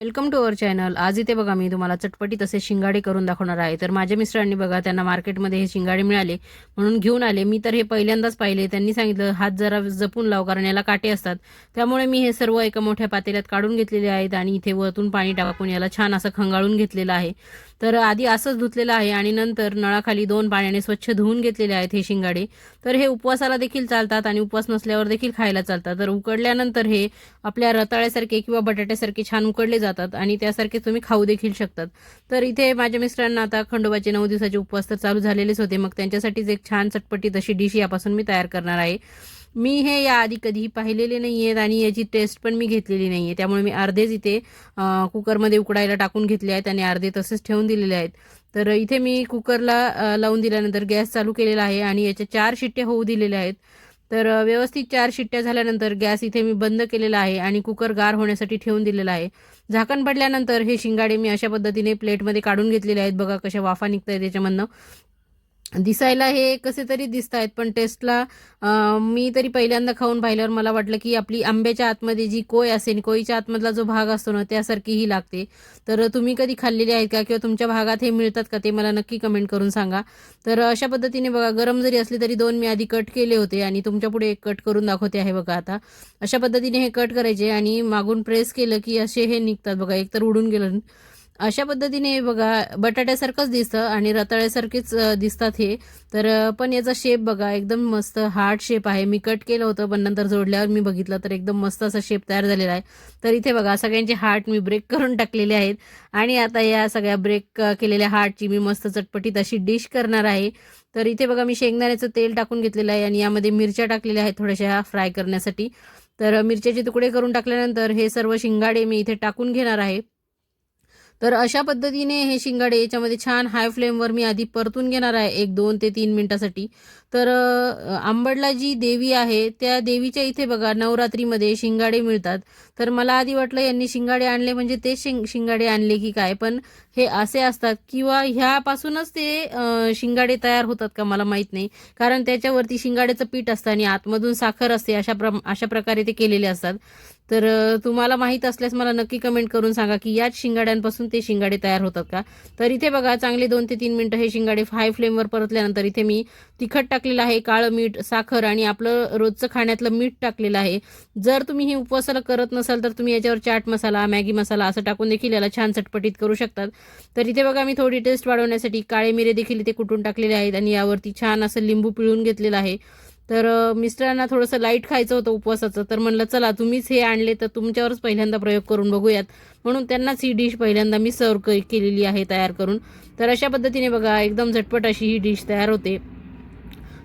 Welcome to our channel आज इथे बघा मी तुम्हाला चटपटी तसे शिंगाडे करून दाखवणार आहे. तर माझ्या मिस्टरांनी बघा त्यांना मार्केटमध्ये हे शिंगाडे मिळाले म्हणून घेऊन आले. मी तर हे पहिल्यांदाच पाहिले. त्यांनी सांगितलं हात जरा जपून लाव कारण याला काटे असतात. त्यामुळे मी हे सर्व एका मोठ्या पातेल्यात काढून घेतलेले आहेत आणि इथे वरतून पाणी टाकून याला छान असं खंगाळून घेतलेलं आहे. तर आधी असंच धुतलेलं आहे आणि नंतर नळाखाली दोन पाण्याने स्वच्छ धुवून घेतलेले आहेत हे शिंगाडे. तर हे उपवासाला देखील चालतात आणि उपवास नसल्यावर देखील खायला चालतात. तर उकडल्यानंतर हे आपल्या रताळ्यासारखे किंवा बटाट्यासारखे छान उकडले जातात. आणि त्यासारखे तुम्ही खाऊ देखील शकतात. तर इथे माझ्या मिस्टरांना आता खंडोबाचे नऊ दिवसाचे उपवास तर चालू झालेलेच होते. मग त्यांच्यासाठीच एक छान चटपटीत अशी डिश यापासून मी तयार करणार आहे. मी हे याआधी कधीही पाहिलेले नाही आहेत आणि याची टेस्ट पण मी घेतलेली नाही आहे त्यामुळे मी अर्धेच इथे कुकरमध्ये उकडायला टाकून घेतले आहेत आणि अर्धे तसेच ठेवून दिलेले आहेत. तर इथे मी कुकरला लावून दिल्यानंतर गॅस चालू केलेला आहे आणि याच्या चार शिट्ट्या होऊ दिलेल्या आहेत. तर व्यवस्थित चार शिट्ट्या झाल्यानंतर गॅस इथे मी बंद केलेला आहे आणि कुकर गार होण्यासाठी ठेवून दिलेला आहे. झाकण पडल्यानंतर हे शिंगाडे मी अशा पद्धतीने प्लेटमध्ये काढून घेतलेले आहेत. बघा कशा वाफा निघत आहेत त्याच्यामधनं दिसायला हे कसे तरी दिसत आहेत पण टेस्टला मी तरी पहिल्यांदा खाऊन पाहिल्यावर मला वाटलं की आपली आंब्याच्या आतमध्ये जी कोय असेल कोयीच्या आतमधला जो भाग असतो ना त्यासारखी ही लागते. तर तुम्ही कधी खाल्लेली आहेत का किंवा तुमच्या भागात हे मिळतात का ते मला नक्की कमेंट करून सांगा. तर अशा पद्धतीने बघा गरम जरी असले तरी दोन मी आधी कट केले होते आणि तुमच्यापुढे एक कट करून दाखवते आहे बघा आता. अशा पद्धतीने हे कट करायचे आणि मागून प्रेस केलं की असे हे निघतात बघा एक तर उडून गेलं. अशा पद्धतीने बघा बटाट्यासारखंच दिसतं आणि रताळ्यासारखेच दिसतात हे. तर पण याचा शेप बघा एकदम मस्त हार्ड शेप आहे. मी कट केलं होतं पण नंतर जोडल्यावर मी बघितलं तर एकदम मस्त असा शेप तयार झालेला आहे. तर इथे बघा सगळ्यांचे हार्ट मी ब्रेक करून टाकलेले आहेत. आणि आता या सगळ्या ब्रेक केलेल्या हार्टची मी मस्त चटपटीत अशी डिश करणार आहे. तर इथे बघा मी शेंगदाण्याचं तेल टाकून घेतलेलं आहे आणि यामध्ये मिरच्या टाकलेल्या आहेत थोड्याशा फ्राय करण्यासाठी. तर मिरच्याचे तुकडे करून टाकल्यानंतर हे सर्व शिंगाडे मी इथे टाकून घेणार आहे. तर अशा पद्धतीने हे शिंगाडे याच्यामध्ये छान हाय फ्लेमवर मी आधी परतून घेणार आहे. एक दोन ते तीन मिनटासाठी. तर आंबडला जी देवी आहे त्या देवीच्या इथे बघा नवरात्रीमध्ये शिंगाडे मिळतात. तर मला आधी वाटलं यांनी शिंगाडे आणले म्हणजे ते शिंग शिंगाडे आणले की काय? पण हे असे असतात किंवा ह्यापासूनच ते शिंगाडे तयार होतात का मला माहीत नाही. कारण त्याच्यावरती शिंगाड्याचं पीठ असतं आणि आतमधून साखर असते अशा प्र अशा प्रकारे ते केलेले असतात. तर तुम्हाला माहीत असल्यास मला नक्की कमेंट करून सांगा की याच शिंगाड्यांपासून ते शिंगाडे तयार होतात का? तर इथे बघा चांगले दोन ते तीन मिनटं हे शिंगाडे हाय फ्लेमवर परतल्यानंतर इथे मी तिखट टाकलेलं आहे काळं मीठ साखर आणि आपलं रोजचं खाण्यातलं मीठ टाकलेलं आहे. जर तुम्ही हे उपवासाला करत नसाल तर तुम्ही याच्यावर चाट मसाला मॅगी मसाला असं टाकून देखील याला छान चटपटीत करू शकतात. तर इथे बघा मी थोडी टेस्ट वाढवण्यासाठी काळे मिरे देखील इथे कुटून टाकलेले आहेत आणि यावरती छान असं लिंबू पिळून घेतलेलं आहे. तर मिस्टरांना थोडंसं लाइट खायचं होतं उपवासाचं तर म्हणलं चला तुम्हीच हे आणले तर तुमच्यावरच पहिल्यांदा प्रयोग करून बघूयात. म्हणून त्यांनाच ही डिश पहिल्यांदा मी सर्व केलेली आहे तयार करून. तर अशा पद्धतीने बघा एकदम झटपट अशी ही डिश तयार होते.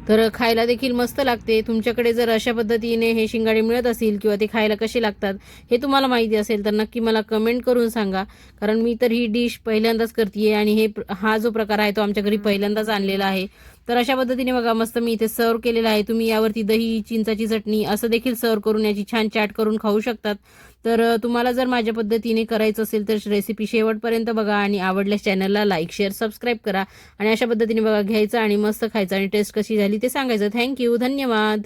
तर खायला देखील मस्त लागते. तुमच्याकडे जर अशा पद्धतीने हे शिंगाडे मिळत असतील किंवा ते खायला कसे लागतात हे तुम्हाला माहिती असेल तर नक्की मला कमेंट करून सांगा. कारण मी तर ही डिश पहिल्यांदाच करते आणि हे हा जो प्रकार आहे तो आमच्या घरी पहिल्यांदाच आणलेला आहे. तर अशा पद्धतीने बघा मस्त मी इथे सर्व केलेला आहे. तुम्ही यावरती दही चिंचाची चटणी असं देखील सर्व करून याची छान चाट करून खाऊ शकतात. तर तुम्हाला जर माझ्या पद्धतीने करायचं असेल तर रेसिपी शेवटपर्यंत बघा आणि आवडल्यास चॅनलला लाईक शेअर सबस्क्राईब करा. आणि अशा पद्धतीने बघा घ्यायचं आणि मस्त खायचं आणि टेस्ट कशी झाली ते सांगायचं. थँक्यू धन्यवाद.